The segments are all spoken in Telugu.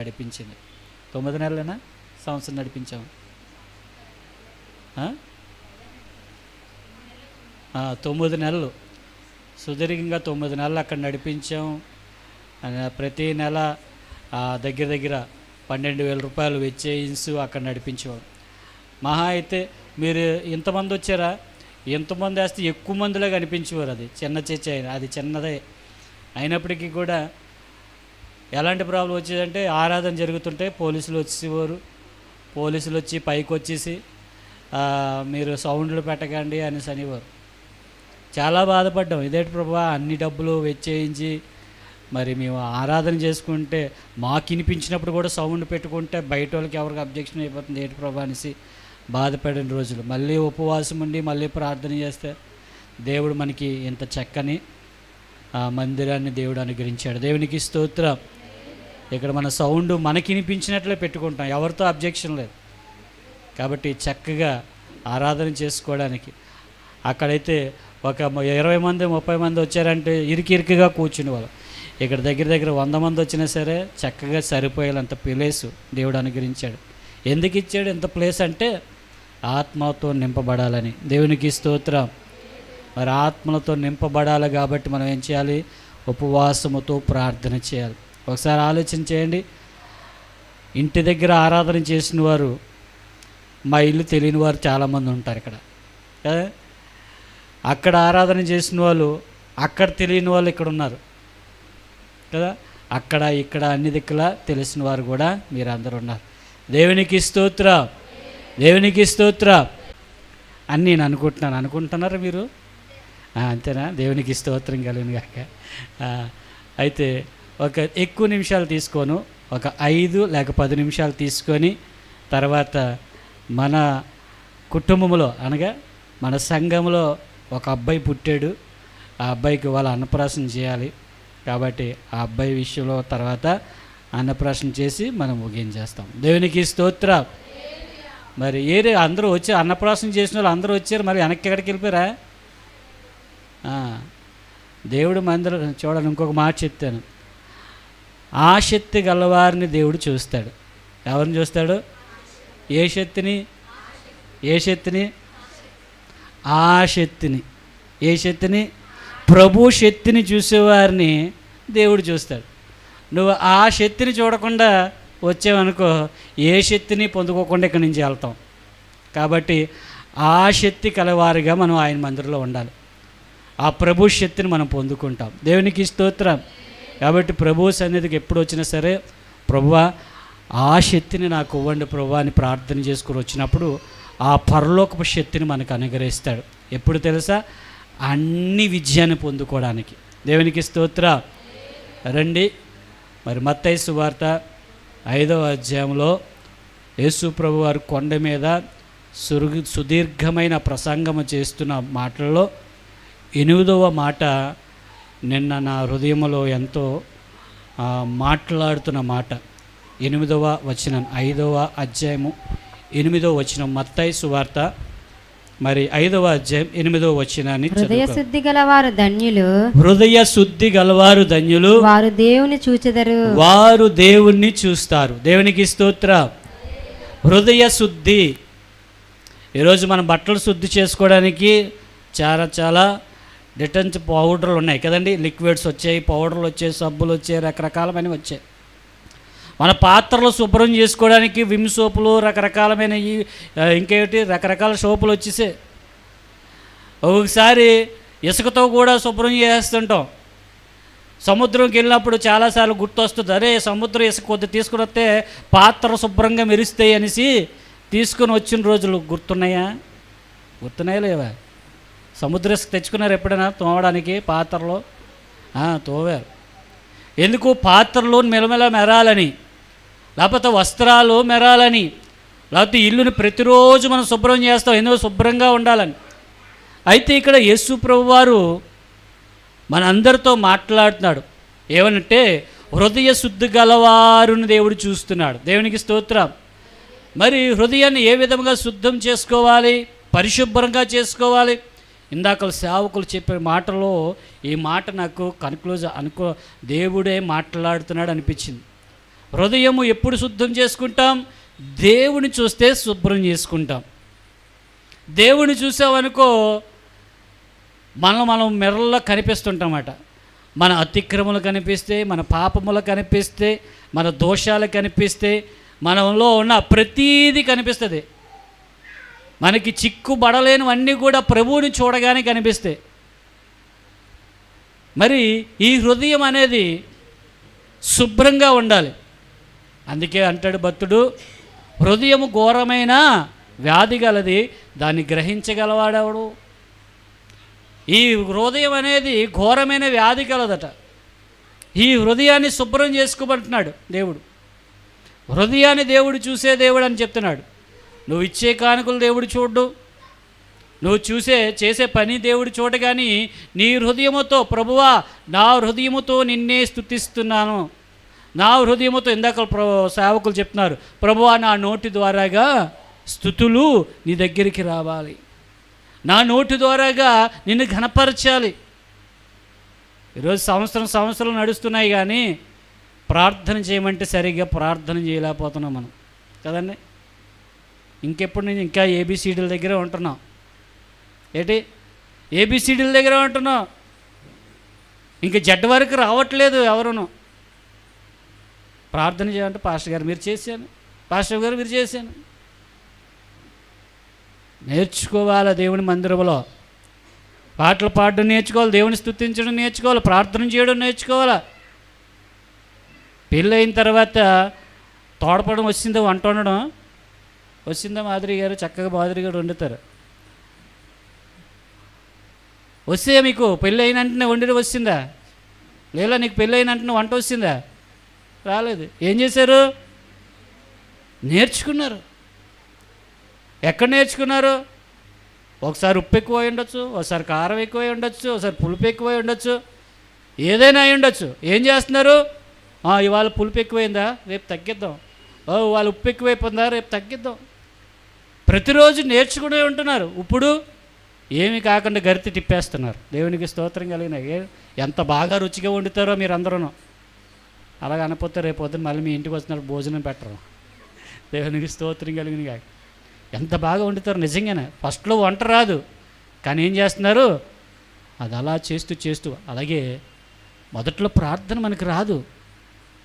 నడిపించింది. తొమ్మిది నెలలైనా? సంవత్సరం నడిపించాము తొమ్మిది నెలలు. సుదీర్ఘంగా తొమ్మిది నెలలు అక్కడ నడిపించాం. ప్రతి నెల దగ్గర దగ్గర పన్నెండు వేల రూపాయలు వెచ్చేయించు అక్కడ నడిపించేవాడు. మహా అయితే మీరు ఇంతమంది వచ్చారా? ఎంతమంది వేస్తే ఎక్కువ మందిలో కనిపించేవారు అది. చిన్న చర్చ అయినా అది చిన్నదే. అయినప్పటికీ కూడా ఎలాంటి ప్రాబ్లం వచ్చేదంటే ఆరాధన జరుగుతుంటే పోలీసులు వచ్చేవారు. పోలీసులు వచ్చి పైకి వచ్చేసి మీరు సౌండ్లు పెట్టకండి అనేసి అనేవారు. చాలా బాధపడ్డాం. ఇదేంటి ప్రభా అన్ని డబ్బులు వెచ్చేయించి మరి మేము ఆరాధన చేసుకుంటే మాకు వినిపించినప్పుడు కూడా సౌండ్ పెట్టుకుంటే బయట వాళ్ళకి ఎవరికి అబ్జెక్షన్ అయిపోతుంది ఏంటి ప్రభా అనేసి బాధపడిన రోజులు. మళ్ళీ ఉపవాసం ఉండి మళ్ళీ ప్రార్థన చేస్తే దేవుడు మనకి ఇంత చక్కని మందిరాన్ని దేవుడు అనుగ్రహించాడు. దేవునికి స్తోత్రం. ఇక్కడ మన సౌండ్ మనకి వినిపించినట్లే పెట్టుకుంటాం. ఎవరితో అబ్జెక్షన్ లేదు. కాబట్టి చక్కగా ఆరాధన చేసుకోవడానికి. అక్కడైతే ఒక ఇరవై మంది ముప్పై మంది వచ్చారంటే ఇరికి ఇరికిగా కూర్చుని వాళ్ళు. ఇక్కడ దగ్గర దగ్గర వంద మంది వచ్చినా సరే చక్కగా సరిపోయేంత ప్లేస్ దేవుడు అనుగ్రహించాడు. ఎందుకు ఇచ్చాడు? ఇంత ప్లేస్ అంటే ఆత్మతో నింపబడాలని. దేవునికి స్తోత్రం. మరి ఆత్మలతో నింపబడాలి కాబట్టి మనం ఏం చేయాలి? ఉపవాసముతో ప్రార్థన చేయాలి. ఒకసారి ఆలోచన చేయండి. ఇంటి దగ్గర ఆరాధన చేసిన వారు మా ఇల్లు తెలియని వారు చాలామంది ఉంటారు ఇక్కడ. కదా అక్కడ ఆరాధన చేసిన వాళ్ళు అక్కడ తెలియని వాళ్ళు ఇక్కడ ఉన్నారు. కదా? అక్కడ ఇక్కడ అన్ని దిక్కులా తెలిసిన వారు కూడా మీరు అందరు ఉన్నారు. దేవునికి స్తోత్ర. దేవునికి స్తోత్ర. అని నేను అనుకుంటున్నాను. అనుకుంటున్నారా మీరు? అంతేనా? దేవునికి స్తోత్రం కలిగిన కాక అయితే ఒక ఎక్కువ నిమిషాలు తీసుకోను. ఒక ఐదు లేక పది నిమిషాలు తీసుకొని తర్వాత మన కుటుంబంలో అనగా మన సంఘంలో ఒక అబ్బాయి పుట్టాడు. ఆ అబ్బాయికి వాళ్ళ అన్నప్రాసన చేయాలి. కాబట్టి ఆ అబ్బాయి విషయంలో తర్వాత అన్నప్రాసన చేసి మనం ముగించేస్తాం. దేవునికి స్తోత్ర. మరి ఏరే అందరూ వచ్చి అన్నప్రాసన చేసిన వాళ్ళు అందరూ వచ్చారు. మరి వెనక్కి ఎక్కడికి వెళ్ళిపోయారా? దేవుడు మందిరం చూడాలి ఇంకొక మాట చెప్తాను. ఆ శక్తి గలవారిని దేవుడు చూస్తాడు. ఎవరిని చూస్తాడు? ఏ శక్తిని? ఏ శక్తిని? ఆ శక్తిని. ఏ శక్తిని? ప్రభు శక్తిని చూసేవారిని దేవుడు చూస్తాడు. నువ్వు ఆ శక్తిని చూడకుండా వచ్చావనుకో ఏ శక్తిని పొందుకోకుండా ఇక్కడి నుంచి వెళ్తాం. కాబట్టి ఆ శక్తి కలవారిగా మనం ఆయన మందిరంలో ఉండాలి. ఆ ప్రభు శక్తిని మనం పొందుకుంటాం. దేవునికి స్తోత్రం. కాబట్టి ప్రభు సన్నిధికి ఎప్పుడు వచ్చినా సరే ప్రభువా ఆ శక్తిని నాకు ఇవ్వండి ప్రభు అని ప్రార్థన చేసుకుని వచ్చినప్పుడు ఆ పరలోకపు శక్తిని మనకు అనుగ్రహిస్తాడు. ఎప్పుడు తెలుసా? అన్ని విజయాన్ని పొందుకోవడానికి. దేవునికి స్తోత్ర. రండి. మరి మత్తయ్య సువార్త ఐదవ అధ్యాయంలో యేసు ప్రభు వారు కొండ మీద సురుగు సుదీర్ఘమైన ప్రసంగము చేస్తున్న మాటల్లో ఎనిమిదవ మాట నిన్న నా హృదయంలో ఎంతో మాట్లాడుతున్న మాట. ఎనిమిదవ వచనం ఐదవ అధ్యాయము ఎనిమిదవ వచనం మత్తయి సువార్త. మరి ఐదవ అధ్యాయం ఎనిమిదవ వచనాన్ని హృదయ. శుద్ధి గలవారు ధన్యులు. హృదయ శుద్ధి గలవారు ధన్యులు. వారు దేవుని చూచెదరు. వారు దేవుణ్ణి చూస్తారు. దేవునికి స్తోత్ర. హృదయ శుద్ధి. ఈరోజు మనం బట్టలు శుద్ధి చేసుకోవడానికి చాలా చాలా డిటర్జెంట్ పౌడర్లు ఉన్నాయి కదండి? లిక్విడ్స్ వచ్చాయి పౌడర్లు వచ్చాయి సబ్బులు వచ్చాయి రకరకాలమైనవి వచ్చాయి. మన పాత్రలు శుభ్రం చేసుకోవడానికి విమ్ సోపులు రకరకాలమైన ఈ ఇంకేమిటి? రకరకాల సోపులు వచ్చేసాయి. ఒక్కొక్కసారి ఇసుకతో కూడా శుభ్రం చేస్తుంటాం. సముద్రంకి వెళ్ళినప్పుడు చాలాసార్లు గుర్తొస్తుంది అరే సముద్రం ఇసుక కొద్ది తీసుకుని వస్తే పాత్ర శుభ్రంగా మెరుస్తాయి అనేసి తీసుకుని వచ్చిన రోజులు గుర్తున్నాయా? గుర్తున్నాయా లేవా? సముద్ర తెచ్చుకున్నారు ఎప్పుడైనా? తోమడానికి? పాత్రలో? తోవారు ఎందుకు? పాత్రలు మెలమెల మెరాలని లేకపోతే వస్త్రాలు మెరాలని లేకపోతే ఇల్లుని ప్రతిరోజు మనం శుభ్రం చేస్తాం ఎందుకు శుభ్రంగా ఉండాలని. అయితే ఇక్కడ యేసు ప్రభు వారు మన అందరితో మాట్లాడుతున్నాడు. ఏమనంటే హృదయ శుద్ధి గలవారుని దేవుడు చూస్తున్నాడు. దేవునికి స్తోత్రం. మరి హృదయాన్ని ఏ విధంగా శుద్ధం చేసుకోవాలి? పరిశుభ్రంగా చేసుకోవాలి? ఇందాక సేవకులు చెప్పే మాటలో ఈ మాట నాకు కన్క్లూజ్ అనుకో దేవుడే మాట్లాడుతున్నాడు అనిపించింది. హృదయము ఎప్పుడు శుద్ధం చేసుకుంటాం? దేవుని చూస్తే శుభ్రం చేసుకుంటాం. దేవుని చూసామనుకో మనం మనం మెర్రల్లో కనిపిస్తుంటామట. మన అతిక్రమలు కనిపిస్తే మన పాపములు కనిపిస్తే మన దోషాలు కనిపిస్తే మనలో ఉన్న ప్రతీది కనిపిస్తుంది. మనకి చిక్కుబడలేనివన్నీ కూడా ప్రభువుని చూడగానే కనిపిస్తాయి. మరి ఈ హృదయం అనేది శుభ్రంగా ఉండాలి. అందుకే అంటాడు భక్తుడు హృదయము ఘోరమైన వ్యాధి గలది దాన్ని గ్రహించగలవాడెవడు? ఈ హృదయం అనేది ఘోరమైన వ్యాధి కలదట. ఈ హృదయాన్ని శుభ్రం చేసుకోబడుతున్నాడు దేవుడు. హృదయాన్ని దేవుడు చూసే దేవుడు అని చెప్తున్నాడు. నువ్వు ఇచ్చే కానుకలు దేవుడు చూడు నువ్వు చూసే చేసే పని దేవుడు చూడ కానీ నీ హృదయముతో ప్రభువా నా హృదయముతో నిన్నే స్థుతిస్తున్నాను నా హృదయముతో ఇందాక సేవకులు చెప్తున్నారు ప్రభువా నా నోటి ద్వారాగా స్థుతులు నీ దగ్గరికి రావాలి. నా నోటి ద్వారాగా నిన్ను ఘనపరచాలి. ఈరోజు సంవత్సరం సంవత్సరం నడుస్తున్నాయి కానీ ప్రార్థన చేయమంటే సరిగ్గా ప్రార్థన చేయలేకపోతున్నాం మనం. కదండి? ఇంకెప్పుడు నేను ఇంకా ఏబిసిడీల దగ్గరే ఉంటున్నాం. ఏంటి? ఏబిసిడీల దగ్గర ఉంటున్నాం. ఇంక జడ్ వరకు రావట్లేదు ఎవరును. ప్రార్థన చేయాలంటే పాస్టర్ గారు మీరు చేశాను. పాస్టర్ గారు మీరు చేశాను. నేర్చుకోవాలి దేవుని మందిరంలో. పాటలు పాడడం నేర్చుకోవాలి దేవుని స్థుతించడం నేర్చుకోవాలి ప్రార్థన చేయడం నేర్చుకోవాలి. పెళ్ళి అయిన తర్వాత తోడపడం వచ్చింది వంట వండడం వచ్చిందా మాదిరి గారు? చక్కగా మాదిరి గారు వండుతారు. వస్తే మీకు పెళ్ళి అయినంటనే వెంటనే వండిన వచ్చిందా? లేదా నీకు పెళ్ళి అయినంటనే వంట వచ్చిందా? రాలేదు. ఏం చేశారు? నేర్చుకున్నారు. ఎక్కడ నేర్చుకున్నారు? ఒకసారి ఉప్పు ఎక్కువ అయి ఉండొచ్చు ఒకసారి కారం ఎక్కువ అయి ఉండొచ్చు ఒకసారి పులుపు ఎక్కువ అయి ఉండొచ్చు ఏదైనా అయి ఉండొచ్చు. ఏం చేస్తున్నారు? ఇవాళ పులుపు ఎక్కువైందా? రేపు తగ్గిద్దాం. ఓ ఇవాళ ఉప్పు ఎక్కువైపోయిందా? రేపు తగ్గిద్దాం. ప్రతిరోజు నేర్చుకునే ఉంటున్నారు. ఇప్పుడు ఏమి కాకుండా గరితి తిప్పేస్తున్నారు. దేవునికి స్తోత్రం కలిగిన ఎంత బాగా రుచిగా వండుతారో మీరు అందరూ అలాగ అనపోతే రేపు పొద్దున్న మళ్ళీ మీ ఇంటికి వచ్చినప్పుడు భోజనం పెట్టరు. దేవునికి స్తోత్రం కలిగిన కాక ఎంత బాగా వండుతారు నిజంగానే. ఫస్ట్లో వంట రాదు. కానీ ఏం చేస్తున్నారు? అది అలా చేస్తూ చేస్తూ అలాగే మొదట్లో ప్రార్థన మనకు రాదు.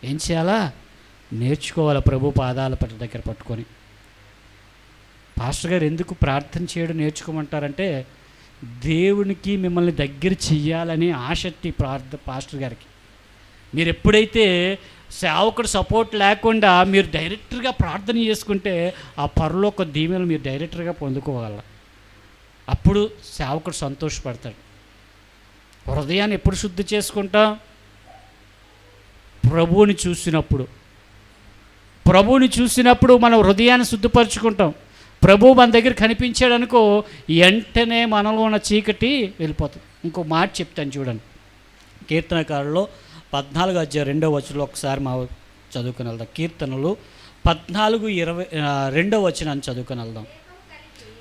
ఏం చేయాలా? నేర్చుకోవాలి ప్రభు పాదాల పట్ల దగ్గర పట్టుకొని. పాస్టర్ గారు ఎందుకు ప్రార్థన చేయడం నేర్చుకోమంటారంటే దేవునికి మిమ్మల్ని దగ్గర చెయ్యాలని ఆసక్తి ప్రార్థ పాస్టర్ గారికి. మీరు ఎప్పుడైతే సేవకుడు సపోర్ట్ లేకుండా మీరు డైరెక్టర్గా ప్రార్థన చేసుకుంటే ఆ పరలోక దీవెనలు మీరు డైరెక్టర్గా పొందుకోగల అప్పుడు సేవకుడు సంతోషపడతాడు. హృదయాన్ని ఎప్పుడు శుద్ధి చేసుకుంటాం? ప్రభువుని చూసినప్పుడు. ప్రభువుని చూసినప్పుడు మనం హృదయాన్ని శుద్ధిపరచుకుంటాం ప్రభు మన దగ్గర కనిపించాడు అనుకో వెంటనే మనలో ఉన్న చీకటి వెళ్ళిపోతుంది. ఇంకో మాట చెప్తాను చూడండి. కీర్తనకారులో పద్నాలుగు అధ్యాయ రెండో వచనంలో ఒకసారి మా చదువుకుని వెళ్దాం. కీర్తనలు పద్నాలుగు ఇరవై రెండవ రెండో వచనాన్ని చదువుకుని వెళ్దాం.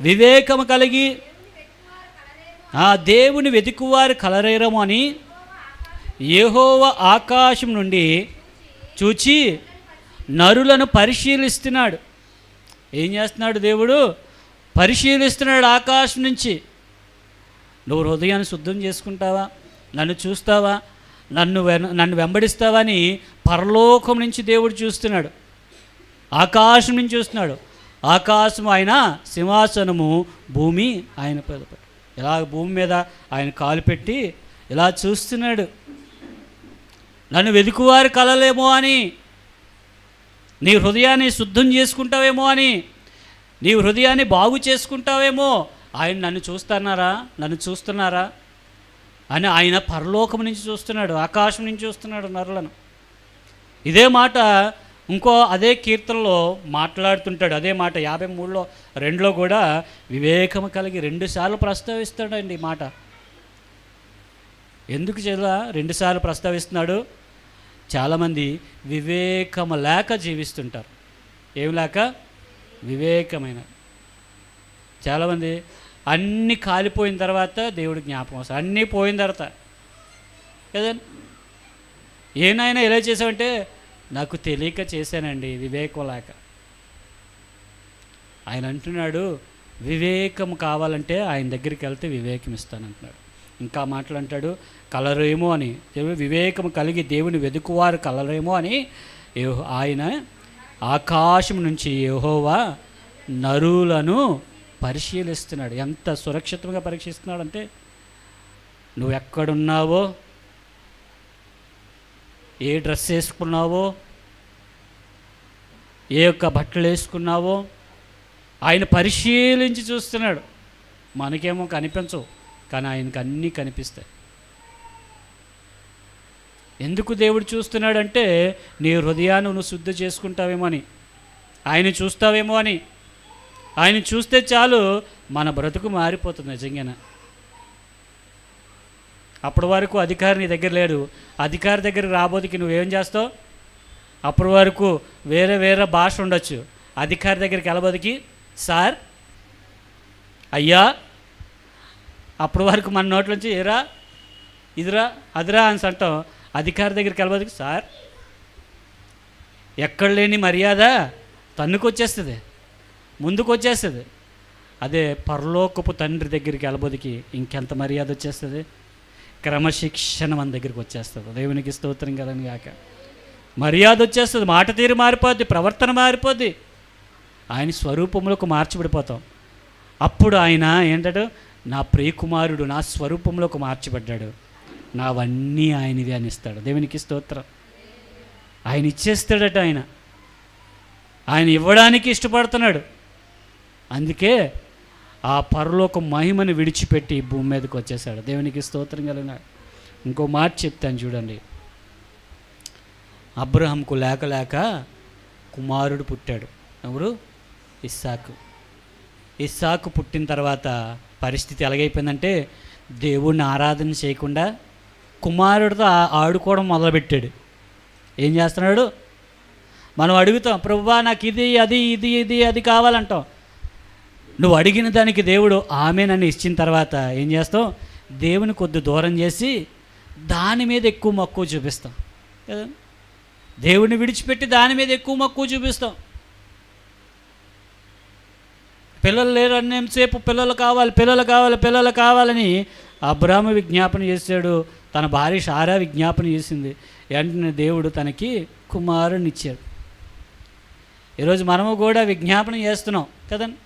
వివేకము కలిగి ఆ దేవుని వెతుకువారు కలరేరము అని ఏహోవ ఆకాశం నుండి చూచి నరులను పరిశీలిస్తున్నాడు. ఏం చేస్తున్నాడు దేవుడు? పరిశీలిస్తున్నాడు ఆకాశం నుంచి. నువ్వు హృదయాన్ని శుద్ధం చేసుకుంటావా? నన్ను చూస్తావా? నన్ను వెన నన్ను వెంబడిస్తావా అని పరలోకం నుంచి దేవుడు చూస్తున్నాడు. ఆకాశం నుంచి చూస్తున్నాడు. ఆకాశం ఆయన సింహాసనము భూమి ఆయన పెద్ద ఇలా భూమి మీద ఆయన కాలు పెట్టి ఇలా చూస్తున్నాడు. నన్ను వెతుకువారు కలలేమో అని నీ హృదయాన్ని శుద్ధం చేసుకుంటావేమో అని నీ హృదయాన్ని బాగు చేసుకుంటావేమో ఆయన నన్ను చూస్తున్నారా? నన్ను చూస్తున్నారా? అని ఆయన పరలోకం నుంచి చూస్తున్నాడు ఆకాశం నుంచి చూస్తున్నాడు నరులను. ఇదే మాట ఇంకో అదే కీర్తనలో మాట్లాడుతుంటాడు. అదే మాట యాభై మూడులో రెండులో కూడా వివేకము కలిగి రెండుసార్లు ప్రస్తావిస్తాడండి ఈ మాట. ఎందుకు చేలా రెండుసార్లు ప్రస్తావిస్తున్నాడు. చాలామంది వివేకము లేక జీవిస్తుంటారు. ఏం లేక? వివేకమైన. చాలామంది అన్నీ కాలిపోయిన తర్వాత దేవుడు జ్ఞాపకం వస్తారు. అన్నీ పోయిన తర్వాత. కదా? ఏనాయనా ఎలా చేసావంటే నాకు తెలియక చేశానండి వివేకం లేక ఆయన అంటున్నాడు వివేకం కావాలంటే ఆయన దగ్గరికి వెళ్తే వివేకం ఇస్తానంటున్నాడు. ఇంకా మాట్లాంటాడు కలరేమో అని. వివేకం కలిగి దేవుని వెతుకువారు కలరేమో అని ఆయన ఆకాశం నుంచి యహోవా నరులను పరిశీలిస్తున్నాడు. ఎంత సురక్షితంగా పరీక్షిస్తున్నాడు అంటే నువ్వు ఎక్కడున్నావో? ఏ డ్రెస్ వేసుకున్నావో? ఏ యొక్క బట్టలు వేసుకున్నావో? ఆయన పరిశీలించి చూస్తున్నాడు. మనకేమో కనిపించవు. కానీ ఆయనకు అన్నీ కనిపిస్తాయి. ఎందుకు దేవుడు చూస్తున్నాడంటే నీ హృదయాన్ని నువ్వు శుద్ధి చేసుకుంటావేమో అని. ఆయన చూస్తావేమో అని. ఆయన చూస్తే చాలు మన బ్రతుకు మారిపోతుంది నిజంగానే. అప్పటి వరకు అధికారి నీ దగ్గర లేడు. అధికారి దగ్గర రాబోదికి నువ్వేం చేస్తావు? అప్పటి వరకు వేరే వేరే భాష ఉండొచ్చు. అధికారి దగ్గరికి వెళ్ళబోదికి సార్ అయ్యా అప్పటి వరకు మన నోట్లోంచి ఏరా ఇదిరా అదిరా అని అంటాం. అధికారి దగ్గరికి వెళ్ళబోదు సార్ ఎక్కడ లేని మర్యాద తన్నుకు వచ్చేస్తుంది ముందుకు వచ్చేస్తుంది అదే పరలోకపు తండ్రి దగ్గరికి వెళ్ళబోదికి ఇంకెంత మర్యాద వచ్చేస్తుంది? క్రమశిక్షణ మన దగ్గరికి వచ్చేస్తుంది. దేవునికి స్తోత్రం కదని కాక మర్యాద వచ్చేస్తుంది మాట తీరు మారిపోద్ది ప్రవర్తన మారిపోద్ది. ఆయన స్వరూపంలోకి మార్చిపడిపోతాం అప్పుడు ఆయన ఏంటంటే నా ప్రియకుమారుడు నా స్వరూపంలోకి మార్చబడ్డాడు. నావన్నీ ఆయనవి అని ఇస్తాడు. దేవునికి స్తోత్రం. ఆయన ఇచ్చేస్తాడట ఆయన. ఆయన ఇవ్వడానికి ఇష్టపడుతున్నాడు. అందుకే ఆ పరలోక మహిమని విడిచిపెట్టి భూమి మీదకి వచ్చేసాడు దేవునికి స్తోత్రం కలిగిన ఇంకో మాట చెప్తాను చూడండి. అబ్రహంకు లేక లేక కుమారుడు పుట్టాడు. ఎవరు? ఇస్సాకు. ఇస్సాకు పుట్టిన తర్వాత పరిస్థితి ఎలాగైపోయిందంటే దేవుణ్ణి ఆరాధన చేయకుండా కుమారుడితో ఆడుకోవడం మొదలుపెట్టాడు. ఏం చేస్తున్నాడు? మనం అడుగుతాం ప్రభువా నాకు ఇది అది ఇది ఇది అది కావాలంటాం. నువ్వు అడిగిన దానికి దేవుడు ఆమె నన్ను ఇచ్చిన తర్వాత ఏం చేస్తావు దేవుని కొద్ది దూరం చేసి దాని మీద ఎక్కువ మక్కువ చూపిస్తాం. కదా? దేవుడిని విడిచిపెట్టి దాని మీద ఎక్కువ మక్కువ చూపిస్తాం. పిల్లలు లేరు సేపు పిల్లలు కావాలి పిల్లలు కావాలి పిల్లలు కావాలని అబ్రాహ్మ విజ్ఞాపన చేశాడు. తన భార్య షారా విజ్ఞాపన చేసింది. వెంటనే దేవుడు తనకి కుమారుని ఇచ్చాడు. ఈరోజు మనము కూడా విజ్ఞాపన చేస్తున్నాం కదండి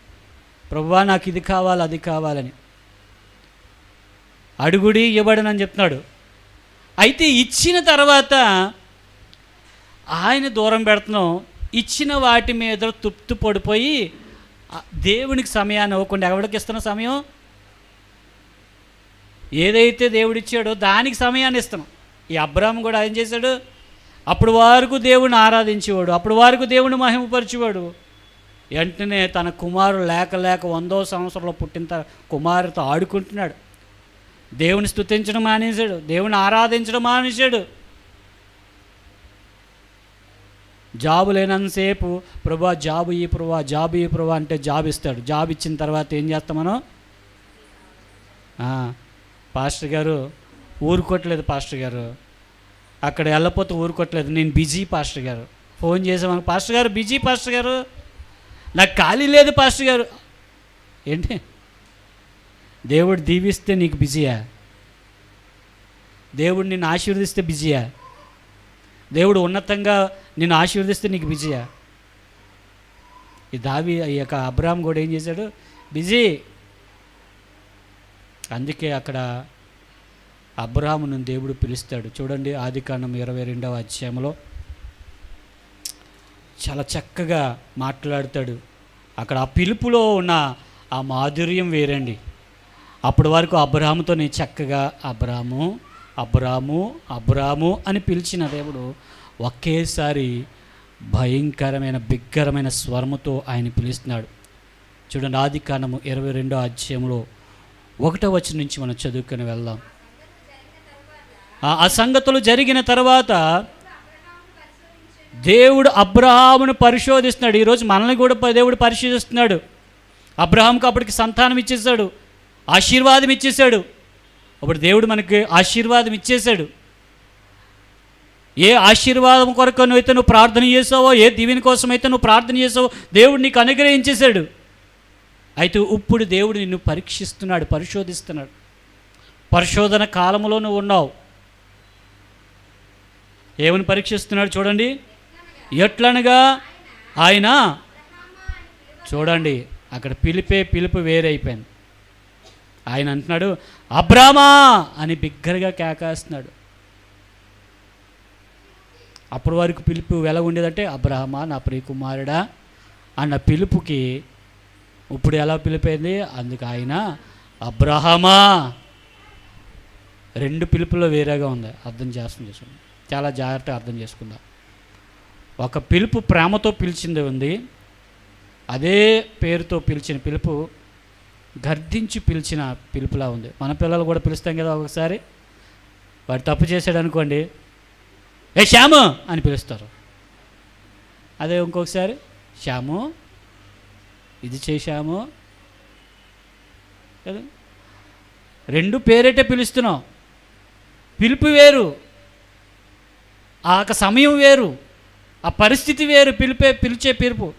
ప్రభువా నాకు ఇది కావాలి అది కావాలని. అడుగుడి ఇవ్వడనని చెప్తున్నాడు. అయితే ఇచ్చిన తర్వాత ఆయన దూరం పెడుతున్నాం. ఇచ్చిన వాటి మీద తుప్తు పడిపోయి దేవునికి సమయాన్ని ఇవ్వకుండా ఎవరికి ఇస్తున్న సమయం? ఏదైతే దేవుడు ఇచ్చాడో దానికి సమయాన్ని ఇస్తున్నాం. ఈ అబ్రాహం కూడా ఏం చేశాడు? అప్పుడు వరకు దేవుని ఆరాధించేవాడు అప్పుడు వరకు దేవుని మహిమపరిచేవాడు. వెంటనే తన కుమారుడు లేక లేక వందో సంవత్సరంలో పుట్టిన త- కుమారుతో ఆడుకుంటున్నాడు. దేవుని స్తుతించడం మానేశాడు దేవుని ఆరాధించడం మానేశాడు. జాబు లేనంతసేపు ప్రభా జాబు ఈ ప్రభా జాబు ఈ ప్రభా అంటే జాబ్ ఇస్తాడు. జాబ్ ఇచ్చిన తర్వాత ఏం చేస్తాం మనం? పాస్టర్ గారు ఊరుకోవట్లేదు పాస్టర్ గారు. అక్కడ వెళ్ళపోతే ఊరుకోవట్లేదు. నేను బిజీ పాస్టర్ గారు. ఫోన్ చేసామని పాస్టర్ గారు బిజీ పాస్టర్ గారు? నాకు ఖాళీ లేదు పాస్టర్ గారు. ఏంటి? దేవుడు దీవిస్తే నీకు బిజీయా? దేవుడు నిన్ను ఆశీర్వదిస్తే బిజీయా? దేవుడు ఉన్నతంగా నిన్ను ఆశీర్వదిస్తే నీకు బిజీయా? ఈ దావి ఈ యొక్క అబ్రామ్ కూడా ఏం చేశాడు? బిజీ. అందుకే అక్కడ అబ్రాహమును దేవుడు పిలుస్తాడు. చూడండి ఆది కాండం ఇరవై రెండవ అధ్యాయంలో. చాలా చక్కగా మాట్లాడతాడు. అక్కడ ఆ పిలుపులో ఉన్న ఆ మాధుర్యం వేరండి. అప్పటి వరకు అబ్రాహాముతో నేను చక్కగా అబ్రాము అబ్రాము అబ్రాము అని పిలిచిన దేవుడు ఒకేసారి భయంకరమైన బిగ్గరమైన స్వరముతో ఆయన పిలుస్తున్నాడు. చూడండి ఆది కాండము ఇరవై రెండో అధ్యాయంలో ఒకటో వచ్చిన నుంచి మనం చదువుకొని వెళ్దాం. ఆ ఆ సంగతులు జరిగిన తర్వాత దేవుడు అబ్రహామును పరిశోధిస్తున్నాడు. ఈరోజు మనల్ని కూడా దేవుడు పరిశోధిస్తున్నాడు. అబ్రహాంకు అప్పటికి సంతానం ఇచ్చేసాడు ఆశీర్వాదం ఇచ్చేసాడు అప్పుడు దేవుడు మనకి ఆశీర్వాదం ఇచ్చేసాడు ఏ ఆశీర్వాదం కొరకు నువ్వైతే నువ్వు ప్రార్థన చేసావో ఏ దీవెని కోసం అయితే నువ్వు ప్రార్థన చేసావో దేవుడు నీకు అనుగ్రహించేశాడు. అయితే ఇప్పుడు దేవుడు నిన్ను పరీక్షిస్తున్నాడు పరిశోధిస్తున్నాడు. పరిశోధన కాలంలో నువ్వు ఉన్నావు. ఏమని పరీక్షిస్తున్నాడు చూడండి. ఎట్లనగా? ఆయన చూడండి అక్కడ పిలిపే పిలుపు వేరే అయిపోయింది ఆయన అంటున్నాడు అబ్రామా అని బిగ్గరగా కేకేస్తున్నాడు. అప్పటి వరకు పిలుపు ఎలా ఉండేదంటే అబ్రహమా నా ప్రియ కుమారుడా అన్న పిలుపుకి ఇప్పుడు ఎలా పిలిపోయింది అందుకు ఆయన అబ్రహమా రెండు పిలుపులో వేరేగా ఉంది. అర్థం చేస్తాం చూడండి. చాలా జాగ్రత్తగా అర్థం చేసుకుందాం. ఒక పిలుపు ప్రేమతో పిలిచింది ఉంది. అదే పేరుతో పిలిచిన పిలుపు గర్దించి పిలిచిన పిలుపులా ఉంది. మన పిల్లలు కూడా పిలుస్తాం కదా ఒకసారి. వాడు తప్పు చేశాడు అనుకోండి. ఏ శ్యాము! అని పిలుస్తారు. అదే ఇంకొకసారి శ్యాము ఇది చేశాము కదా? రెండు పేరేటే పిలుస్తున్నాం పిలుపు వేరు. ఆ యొక్క సమయం వేరు. ఆ పరిస్థితి వేరు. పిలిపే పిలిచే పిలుపు.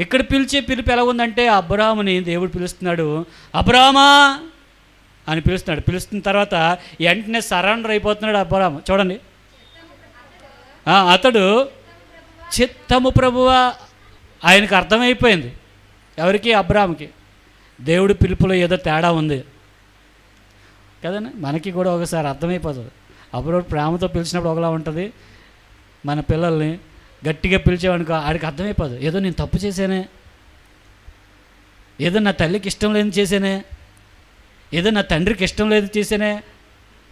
ఇక్కడ పిలిచే పిలుపు ఎలా ఉందంటే అబ్రాహ్మని దేవుడు పిలుస్తున్నాడు అబ్రాహ్మా అని పిలుస్తున్నాడు. పిలుస్తున్న తర్వాత వెంటనే సరెండర్ అయిపోతున్నాడు అబ్రాహం చూడండి. అతడు చిత్తము ప్రభువ ఆయనకు అర్థమైపోయింది. ఎవరికి? అబ్రామ్కి. దేవుడి పిలుపులో ఏదో తేడా ఉంది. కదండి? మనకి కూడా ఒకసారి అర్థమైపోతుంది. అప్పుడు ప్రేమతో పిలిచినప్పుడు ఒకలా ఉంటుంది. మన పిల్లల్ని గట్టిగా పిలిచేవాడికి ఆడికి అర్థమైపోదు. ఏదో నేను తప్పు చేశానే. ఏదో నా తల్లికి ఇష్టం లేని చేశానే. ఏదో నా తండ్రికి ఇష్టం లేదు చేశానే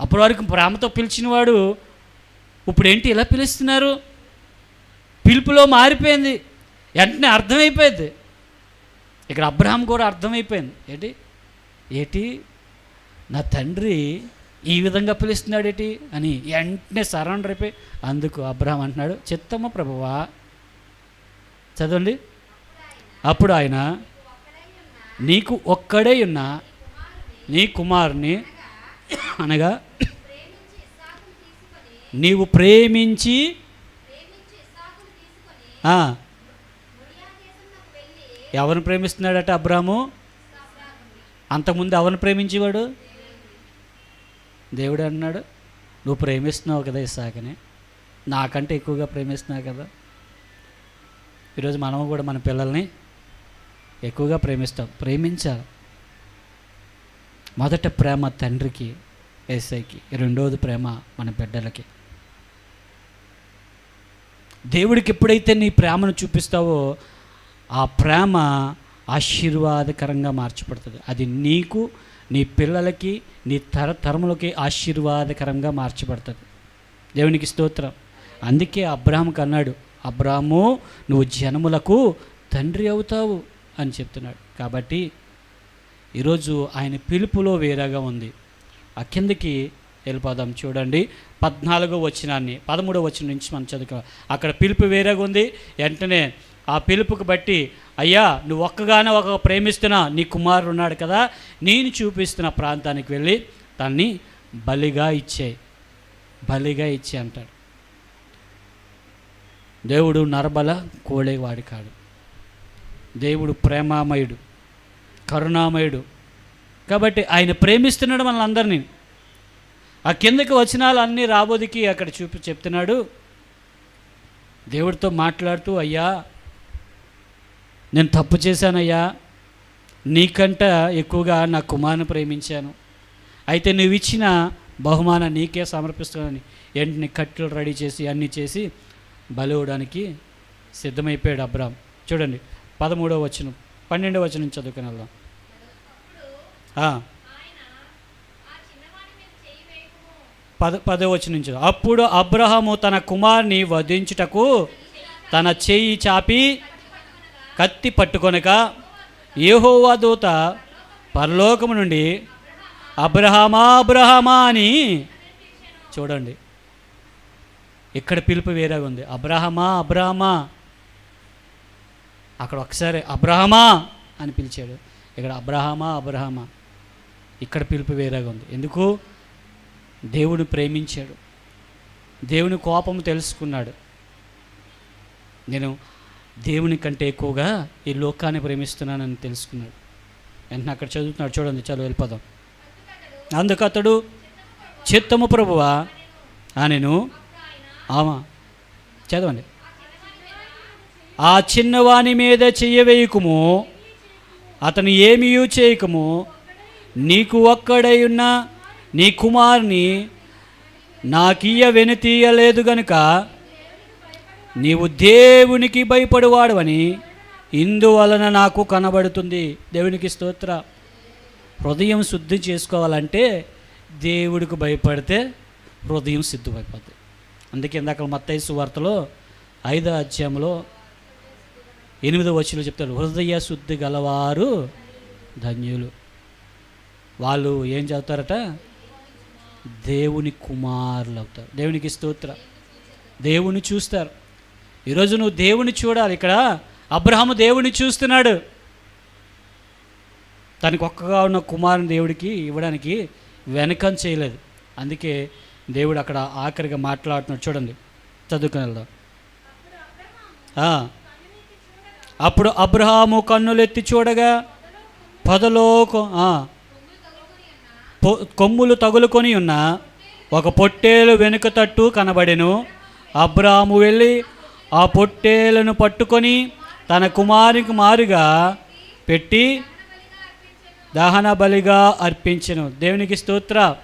అప్పటి వరకు ప్రేమతో పిలిచినవాడు ఇప్పుడు ఏంటి ఇలా పిలుస్తున్నారు? పిలుపులో మారిపోయింది. వెంటనే అర్థమైపోయింది. ఇక్కడ అబ్రహాం కూడా అర్థమైపోయింది. ఏంటి? ఏటి? నా తండ్రి ఈ విధంగా పిలుస్తున్నాడు అని వెంటనే సరెండర్ అయిపోయి అందుకు అబ్రహాం అంటున్నాడు చిత్తమ్మ ప్రభువా చదవండి. అప్పుడు ఆయన నీకు ఒక్కడే ఉన్న నీ కుమారుని అనగా నీవు ప్రేమించి ఎవరిని ప్రేమిస్తున్నాడట అబ్రాము? అంతకుముందు ఎవరిని ప్రేమించేవాడు? దేవుడు అన్నాడు నువ్వు ప్రేమిస్తున్నావు కదా ఇసాకని నాకంటే ఎక్కువగా ప్రేమిస్తున్నావు కదా. ఈరోజు మనం కూడా మన పిల్లల్ని ఎక్కువగా ప్రేమిస్తాం ప్రేమించాలి. మొదట ప్రేమ తండ్రికి ఏసైకి రెండవది ప్రేమ మన బిడ్డలకి. దేవుడికి ఎప్పుడైతే నీ ప్రేమను చూపిస్తావో ఆ ప్రేమ ఆశీర్వాదకరంగా మార్చబడుతుంది. అది నీకు నీ పిల్లలకి నీ తర తరములకి ఆశీర్వాదకరంగా మార్చబడుతుంది. దేవునికి స్తోత్రం. అందుకే అబ్రాహంకి అన్నాడు అబ్రాహము నువ్వు జనములకు తండ్రి అవుతావు అని చెప్తున్నాడు. కాబట్టి ఈరోజు ఆయన పిలుపులో వేరేగా ఉంది. ఆ కిందకి వెళ్ళిపోదాం చూడండి. పద్నాలుగో వచ్చినాన్ని పదమూడో వచ్చిన నుంచి మనం చదువుకో. అక్కడ పిలుపు వేరేగా ఉంది. వెంటనే ఆ పిలుపుకు బట్టి అయ్యా నువ్వు ఒక్కగానే ఒక ప్రేమిస్తున్నా నీ కుమారుడు ఉన్నాడు కదా నేను చూపిస్తున్న ప్రాంతానికి వెళ్ళి దాన్ని బలిగా ఇచ్చే బలిగా ఇచ్చే అంటాడు. దేవుడు నరబల కోడేవాడు కాడు. దేవుడు ప్రేమామయుడు. కరుణామయుడు. కాబట్టి ఆయన ప్రేమిస్తున్నాడు మనల్ని అందరినీ. ఆ కిందకి వచనాలు అన్నీ రాబోదికి అక్కడ చూపి చెప్తున్నాడు. దేవుడితో మాట్లాడుతూ అయ్యా నేను తప్పు చేశానయ్యా. నీకంట ఎక్కువగా నా కుమారుని ప్రేమించాను. అయితే నువ్వు ఇచ్చిన బహుమానం నీకే సమర్పిస్తున్నానని వెంటనే కట్టెలు రెడీ చేసి అన్నీ చేసి బలివడానికి సిద్ధమైపోయాడు అబ్రామ్ చూడండి పదమూడవ వచనం పన్నెండవ వచనం చదువుకుని వెళ్దాం. పద పదవచ్చు నుంచి అప్పుడు అబ్రహము తన కుమార్ని వధించుటకు తన చేయి చాపి కత్తి పట్టుకొనక ఏహోవా దూత పరలోకము నుండి అబ్రహమా అబ్రహమా అని చూడండి. ఇక్కడ పిలుపు వేరేగా ఉంది. అబ్రహమా అబ్రహమా. అక్కడ ఒకసారి అబ్రహమా అని పిలిచాడు. ఇక్కడ అబ్రహమా అబ్రహమా. ఇక్కడ పిలుపు వేరేగా ఉంది. ఎందుకు? దేవుడు ప్రేమించాడు. దేవుని కోపం తెలుసుకున్నాడు. నేను దేవుని కంటే ఎక్కువగా ఈ లోకాన్ని ప్రేమిస్తున్నానని తెలుసుకున్నాడు. వెంటనే అక్కడ చదువుతున్నాడు. చూడండి చదువు వెళ్ళిపోదాం. అతడు చిత్తము ప్రభువా ఆ నేను ఆమా చదవండి. ఆ చిన్నవాని మీద చెయ్యవేయకుము అతను ఏమీ చేయకము నీకు ఒక్కడై ఉన్న నీ కుమారుని నాకియ్య వెనుతీయలేదు గనుక నీవు దేవునికి భయపడువాడవని ఇందువలన నాకు కనబడుతుంది. దేవునికి స్తోత్ర. హృదయం శుద్ధి చేసుకోవాలంటే దేవుడికి భయపడితే హృదయం సిద్ధమైపోద్ది. అందుకే ఇందాక మత్తైసు సువార్తలో ఐదో అధ్యాయంలో ఎనిమిదో వచ్చిలో చెప్తారు హృదయ శుద్ధి గలవారు ధన్యులు. వాళ్ళు ఏం చదువుతారట? దేవుని కుమారులు అవుతారు. దేవునికి స్తోత్ర. దేవుని చూస్తారు. ఈరోజు నువ్వు దేవుని చూడాలి. ఇక్కడ అబ్రహాము దేవుని చూస్తున్నాడు. తనకు ఒక్కగా ఉన్న కుమారుని దేవుడికి ఇవ్వడానికి వెనకం చేయలేదు. అందుకే దేవుడు అక్కడ ఆఖరిగా మాట్లాడుతున్నాడు. చూడండి. చదువుకుని వెళ్దాం. అప్పుడు అబ్రహాము కన్నులెత్తి చూడగా పదలోకం కొమ్ములు తగులుకొని ఉన్న ఒక పొట్టేలు వెనుక తట్టు కనబడెను. అబ్రాము వెళ్ళి ఆ పొట్టేలను పట్టుకొని తన కుమారునికి మారుగా పెట్టి దహన బలిగా అర్పించెను. దేవునికి స్తోత్ర.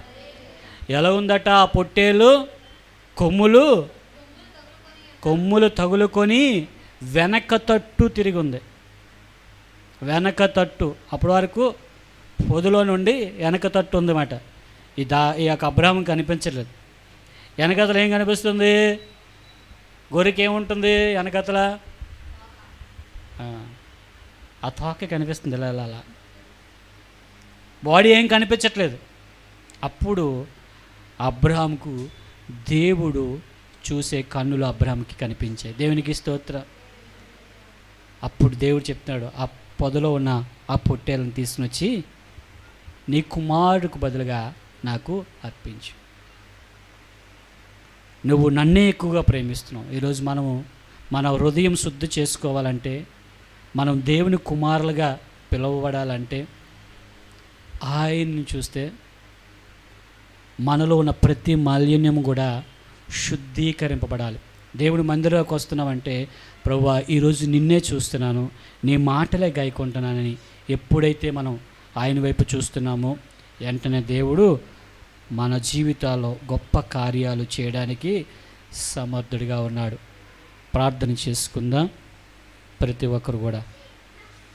ఎలా ఉందట ఆ పొట్టేలు? కొమ్ములు కొమ్ములు తగులుకొని వెనక తట్టు తిరిగి ఉంది. వెనక తట్టు. అప్పటి వరకు పొదులో నుండి వెనక తట్టు ఉందన్నమాట. ఈ దా ఈ యొక్క అబ్రహం కనిపించలేదు. వెనకతలు ఏం కనిపిస్తుంది? గొరికి ఏముంటుంది వెనకతల? ఆ, ఆ తోక కనిపిస్తుంది ఇలా ఇలా అలా బాడీ ఏం కనిపించట్లేదు. అప్పుడు అబ్రహాంకు దేవుడు చూసే కన్నులు అబ్రహాంకి కనిపించాయి. దేవునికి స్తోత్ర. అప్పుడు దేవుడు చెప్తున్నాడు ఆ పొదలో ఉన్న ఆ పొట్టేలను తీసుకుని వచ్చి నీ కుమారుడికి బదులుగా నాకు అర్పించు. నువ్వు నన్నే ఎక్కువగా ప్రేమిస్తున్నావు. ఈరోజు మనము మన హృదయం శుద్ధి చేసుకోవాలంటే మనం దేవుని కుమారులుగా పిలువబడాలంటే ఆయన్ని చూస్తే మనలో ఉన్న ప్రతి మాలిన్యం కూడా శుద్ధీకరింపబడాలి. దేవుడి మందిరంలోకి వస్తున్నామంటే ప్రభు ఈరోజు నిన్నే చూస్తున్నాను నీ మాటలే గాయకుంటున్నానని ఎప్పుడైతే మనం ఆయన వైపు చూస్తున్నాము. వెంటనే దేవుడు మన జీవితాల్లో గొప్ప కార్యాలు చేయడానికి సమర్థుడిగా ఉన్నాడు. ప్రార్థన చేసుకుందాం. ప్రతి ఒక్కరు కూడా